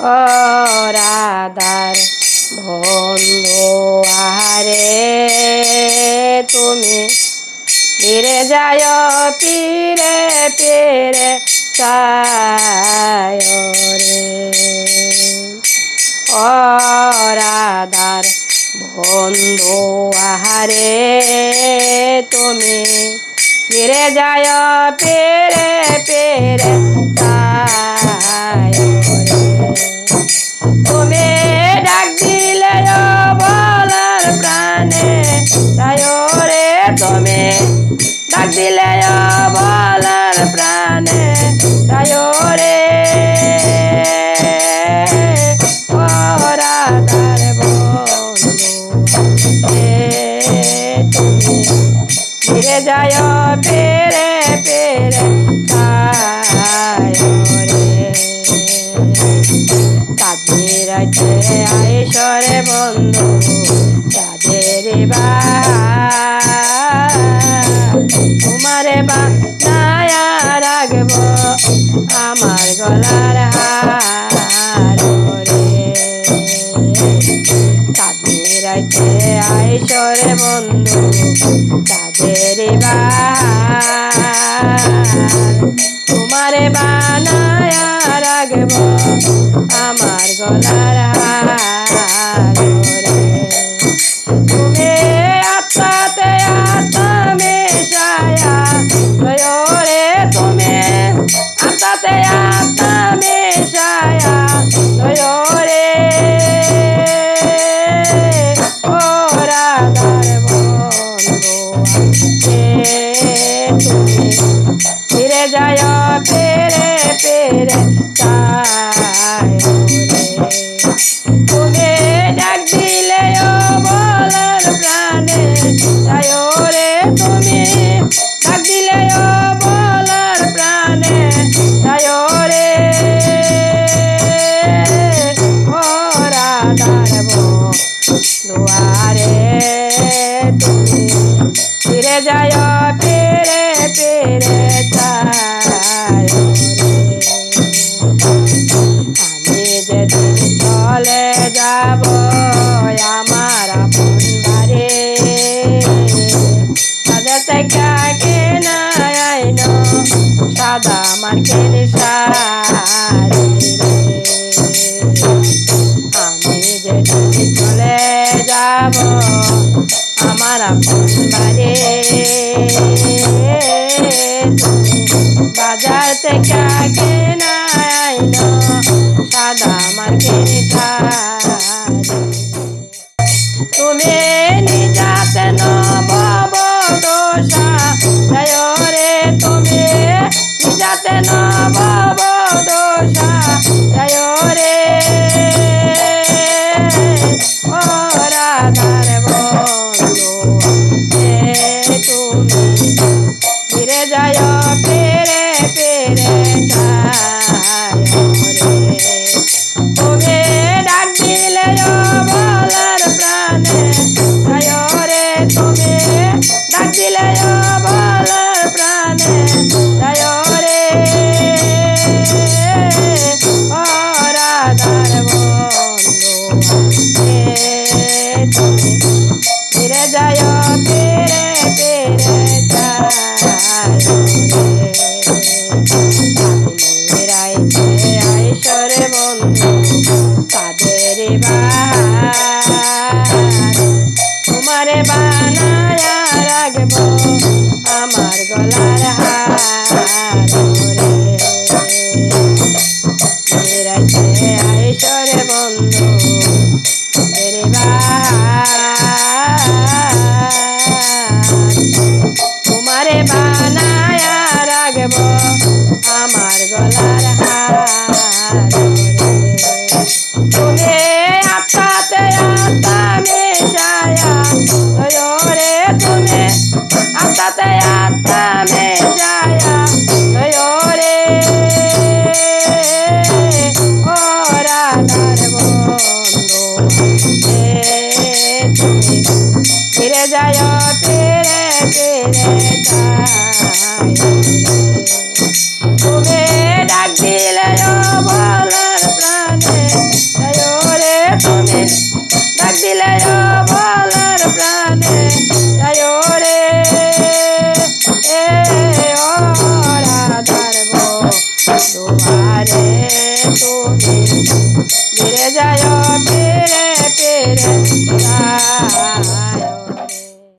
ও রাধার বন্ধু আহারে তুমি ফিরে যায় পীরে পীরে চায় রে। ও রাধার বন্ধু আহারে তুমি ফিরে যায় পেরে পেরে চায় ফিরে যায় পেরে পেরে খায় রে। কাদের আছে বন্ধু। বন্ধু কাদের বা তোমারে বানায়া রাখব, আমার গলার তুমি আত্মাতে আত্মা মেশায়া রে তুমি আত্মাতে আত্মা বন্ধু হে তুমি ফিরে যায় যায় পেরে পেরে রে। আমি যেদিন চলে যাব আমার আপন তাদের থেকে কেনা আইন, সাদা মার্কেট শাড়ি আপন বাড়ি বাজার থেকে কেনা আইন সাদা মার্কেট তুমি নিজাতে নব দোষা রে, তুমি নিজাতে নব দোষা রে। vai. আত্মা মেশায়া রে রাধার বন্ধু। হে তুমি ফিরে যায়